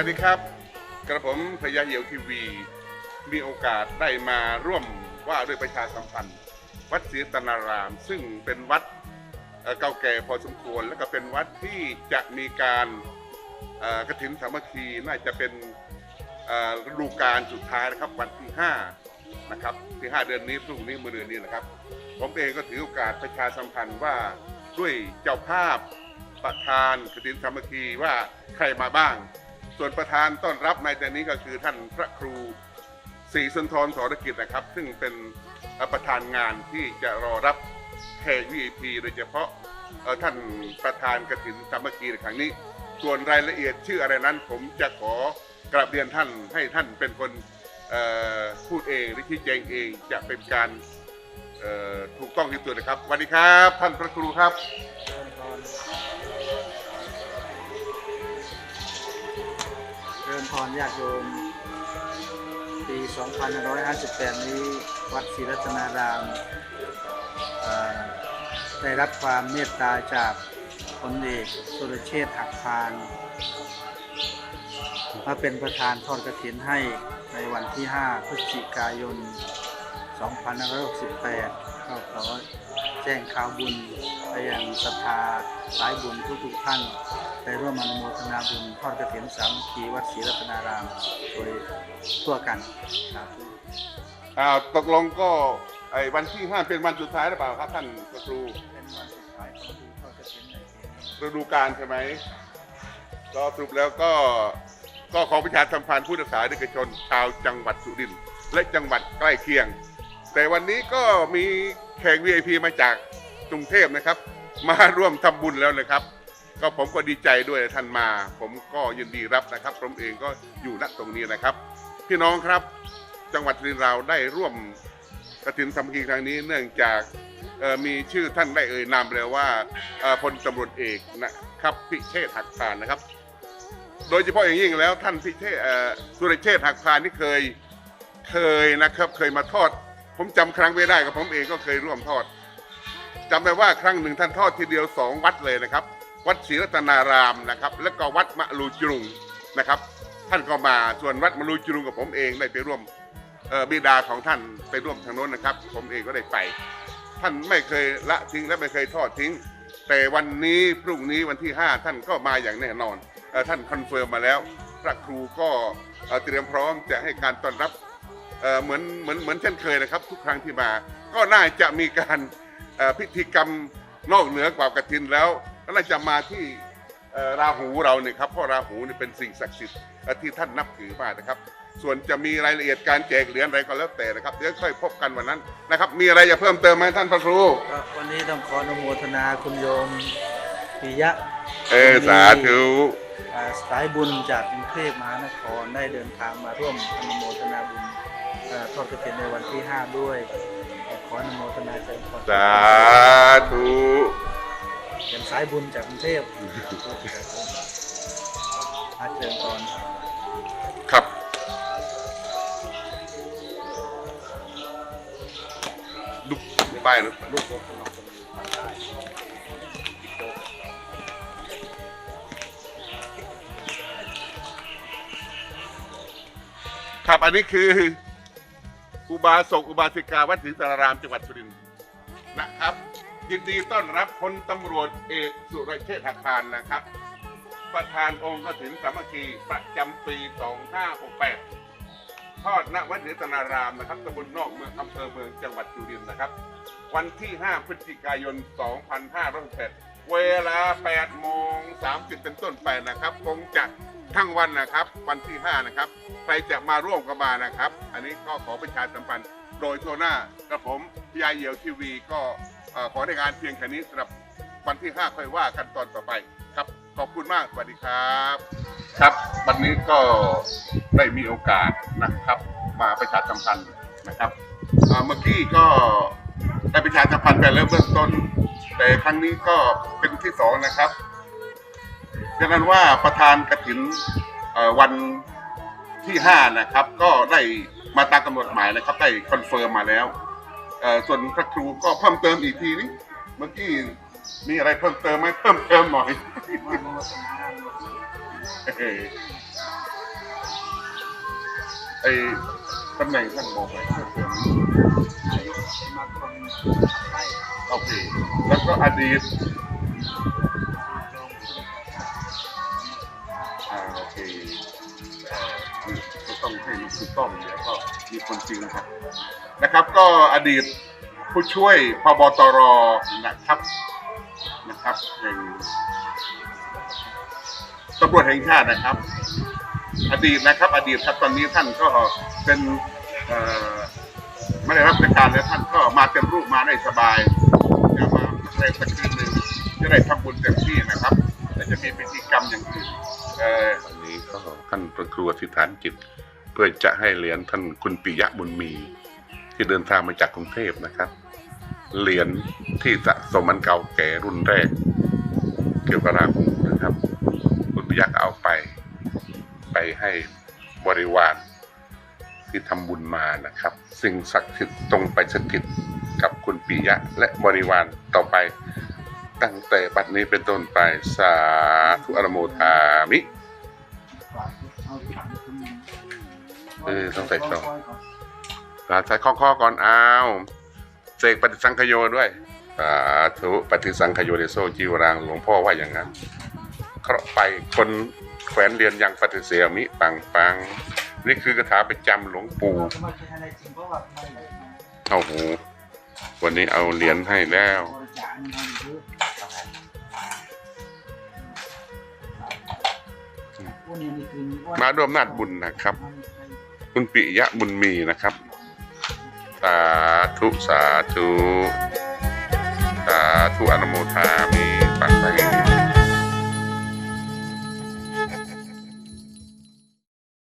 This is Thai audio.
วัสดีครับ กระผมพยาเหี่ยวทีวี มีโอกาสได้มาร่วมว่าด้วยประชาสัมพันธ์ วัดศรีตนาราม ซึ่งเป็นวัดเก่าแก่พอสมควร และก็เป็นวัดที่จะมีการกระถินสามัคคีน่าจะเป็นฤดูกาลสุดท้ายนะครับวันที่ 5 นะครับที่ 5 เดือนนี้พรุ่งนี้มือเดือนนี้นะครับ ผมเองก็ถือโอกาสประชาสัมพันธ์ว่าด้วยเจ้าภาพประธานกฐินสามัคคีว่าใครมาบ้าง ส่วนประธานต้อนรับในแต่นี้ก็คือท่านพระครูศรีสุนทรสรกิจนะครับ ซึ่งเป็นประธานงานที่จะรอรับแขก VIP โดยเฉพาะท่านประธานกฐินสามัคคีในครั้งนี้ ส่วนรายละเอียดชื่ออะไรนั้น ผมจะขอกราบเรียนท่านให้ท่านเป็นคนพูดเองหรือชี้แจงเองจะเป็นการถูกต้องที่สุดนะครับสวัสดีครับ ท่านพระครูครับ รญาติโยม ปี 2558 นี้วัดศรีรัตนารามได้รับความเมตตาจากพลเอกสุรเชษฐ์หักพานมาเป็นประธานทอดกระถินให้ในวันที่ 5 พฤศจิกายน 2568ก็ขอแจ้งข่าวบุญไปยังศรัทธาสายบุญทุกๆท่าน ไปร่วมอนุโมทนาบุญทอดกระถินสามัคคีวัดศรีรัตนารามโดยทั่วกันสาธุอ่าตกลงก็ไอ้วันที่ห้าเป็นวันสุดท้ายหรือเปล่าครับท่านพระครูเป็นวันสุดท้ายของบุญทอดกระถินในปีนี้ฤดูกาลใช่ไหมก็สรุปแล้วก็ก็ขอประชาสัมพันธ์ผู้ศึกษาเด็กชนชาวจังหวัดสุรินทร์และจังหวัดใกล้เคียง แต่วันนี้ก็มีแขก VIP มาจากกรุงเทพนะครับ มาร่วมทำบุญแล้วนะครับ ก็ผมก็ดีใจด้วยท่านมา ผมก็ยินดีรับนะครับ ผมเองก็อยู่ณตรงนี้นะครับ พี่น้องครับจังหวัดสุรินทร์เราได้ร่วมกระถินสามัคคีครั้งนี้เนื่องจากมีชื่อท่านได้เอ่ยนามแล้วว่าพลตำรวจเอกนะครับพิเชษหักพานนะครับ โดยเฉพาะอย่างยิ่งแล้วท่านพิเชษสุรเชษหักพานที่เคยเคยนะครับเคยมาทอด ผมจำครั้งไม่ได้กับผมเองก็เคยร่วมทอดจำได้ว่าครั้งหนึ่งท่านทอดทีเดียวสองวัดเลยนะครับ วัดศรีรัตนารามนะครับ แล้วก็วัดมะลูจรุงนะครับ ท่านก็มาส่วนวัดมะลูจรุงกับผมเองได้ไปร่วมบิดาของท่านไปร่วมทางโน้นนะครับ ผมเองก็ได้ไป ท่านไม่เคยละทิ้งและไม่เคยทอดทิ้ง แต่วันนี้พรุ่งนี้วันที่ 5 ท่านก็มาอย่างแน่นอนอท่านคอนเฟิร์มมาแล้วพระครูก็เตรียมพร้อมจะให้การต้อนรับเหมือนเหมือนเหมือนเช่นเคยนะครับ ทุกครั้งที่มา ก็น่าจะมีการพิธีกรรมนอกเหนือกว่ากฐินแล้ว ก็น่าจะมาที่เอ่อราหูเราเนี่ยครับเพราะราหูนี่เป็นสิ่งศักดิ์สิทธิ์เอ่อที่ท่านนับถือมากนะครับ ส่วนจะมีรายละเอียดการแจกเหรียญอะไรก็แล้วแต่นะครับเดี๋ยวค่อยพบกันวันนั้นนะครับมีอะไรจะเพิ่มเติมไหมท่านพระครูก็วันนี้ต้องขออนุโมทนาคุณโยมปิยะเออสาธุ อ่าสายบุญจากกรุงเทพมหานครได้เดินทางมาร่วมอนุโมทนาบุญเอ่อทอดกระถินในวันที่ 5 ด้วย ขออนุโมทนาเจริญพร สาธุเป็น สายบุญจากกรุงเทพอาเจริญพรครับดูป้ายนะลูกครับอันนี้คืออุบาสกอุบาสิกาวัดศรีสารารามจังหวัดสุรินทร์ นะครับ ยินดีต้อนรับพลตำรวจเอกสุรเชษฐ์หักพานนะครับ ประธานองค์กฐินสามัคคีประจำปี 2568 ทอดณวัดศรีสารารามนะครับตำบลนอกเมืองอำเภอเมืองจังหวัดสุรินทร์นะครับ วันที่ 5 พฤศจิกายน 2568 เวลา 8 โมง 30 เป็นต้นไปนะครับ คงจะทั้งวันนะครับ วันที่ 5 นะครับใครจะมาร่วมก็มานะครับ อันนี้ก็ขอประชาสัมพันธ์โดยทัวหน้ากระผม พี่ยาเหี่ยวทีวีก็เอ่อขอในงานเพียงแค่นี้สำหรับวันที่ 5 ค่อยว่ากันตอนต่อไปครับขอบคุณมากสวัสดีครับ ครับ วันนี้ก็ได้มีโอกาสนะครับ มาประชาสัมพันธ์นะครับเอ่อเมื่อกี้ก็ได้ประชาสัมพันธ์ไปแล้วเบื้องต้น แต่ครั้งนี้ก็เป็นที่สองนะครับดังนั้นว่าประธานกฐินเอ่อวันที่ห้านะครับ ก็ได้มาตามกำหนดหมายนะครับ ได้คอนเฟิร์มมาแล้วเอ่อ ส่วนพระครูก็เพิ่มเติมอีกทีนี้เมื่อกี้มีอะไรเพิ่มเติมไหมเพิ่มเติมหน่อยเออไอ้ตำแหน่งท่านบอกไปเพื่อเสริมโอเคแล้วก็อดีตโอเคก็ต้องให้มันถูกต้อง คนจริงนะครับนะครับ ก็อดีตผู้ช่วยพบตรนะครับนะครับแห่งตำรวจแห่งชาตินะครับ อดีตนะครับ อดีตครับตอนนี้ท่านก็เป็นไม่ได้รับราชการแล้วท่านก็มาเต็มรูปมาได้สบายจะมาเรียนสักคืนหนึ่งจะได้ทำบุญเต็มที่นะครับและจะมีพิธีกรรมอย่างอื่นเอ่อวันนี้ก็ท่านพระครูอธิษฐานจิต พื่อจะให้เหรียญท่านคุณปิยะบุญมี ที่เดินทางมาจากกรุงเทพนะครับ เหรียญที่สะสมมันเก่าแก่รุ่นแรก เกี่ยวกับราหูนะครับ คุณปิยะเอาไป ไปให้บริวารที่ทำบุญมานะครับ สิ่งศักดิ์สิทธิ์ตรงไปสถิตกับคุณปิยะและบริวารต่อไปตั้งแต่บัดนี้เป็นต้นไปสาธุอนุโมทามิ เออต้องใส่ซองสาธุข้อข้อก่อนเอาเสกปฏิสังขโยด้วยสาธุปฏิสังขโยเดโซจีวรังหลวงพ่อว่าอย่างนั้นเคราะห์ไปคนแขวนเรียนยังปฏิเสยมิปังปังนี่คือกระถาประจำหลวงปู่เราจะมาเป็นอะไรจริงเพราะว่าไม่ได้เอาหูวันนี้เอาเหรียญให้แล้วบริจาคเงินให้เยอะพวกนี้นี่คือมาร่วมนาดบุญนะครับ คุณปิยะบุญมีนะครับ สาธุสาธุ สาธุอนุโมทามีปัจจัย